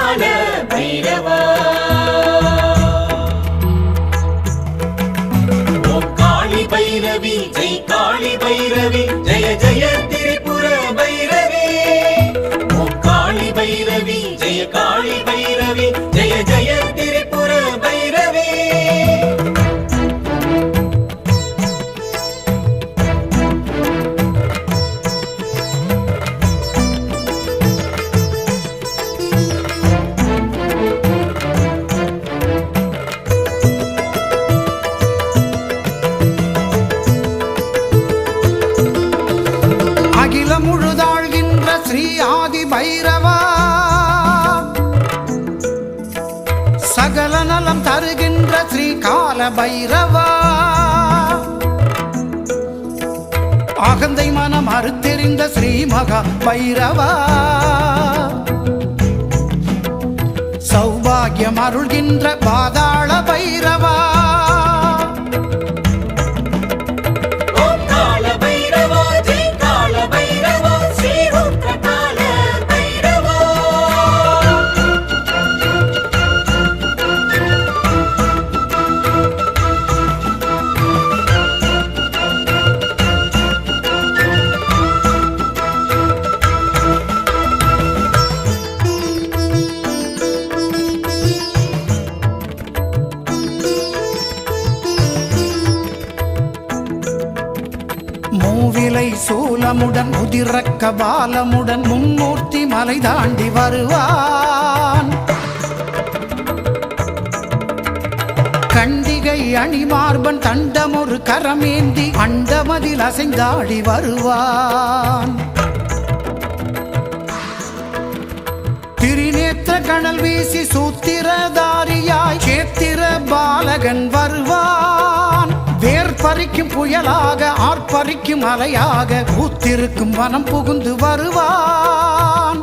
காண பைரவா. ஓம் காளி பைரவி ஜெய் ஜெய ஜெய திரிபுர பைரவி. ஓம் காளி பைரவி முழுதாழ்கின்ற ஸ்ரீ ஆதி பைரவா. சகல நலம் தருகின்ற ஸ்ரீ கால பைரவா. அகந்தை மனம் அறுத்தெறிந்த ஸ்ரீ மகா பைரவா. சௌபாகியம் அருள்கின்ற பாதாள பைரவா. மூவிலை சூலமுடன் முதிரக்க பாலமுடன் மும்மூர்த்தி மலை தாண்டி வருவான். கண்டிகை அணிமார்பன் தண்டமொரு கரமேந்தி அண்டமதில் அசைந்தாடி வருவான். திரிநேத்திர கணல் வீசி சூத்திரதாரியாய் கேத்திர பாலகன் வருவான். அடிக்கும் புயலாக ஆர்ப்பரிக்கும் அலையாக பூத்திருக்கும் வனம் புகுந்து வருவான்.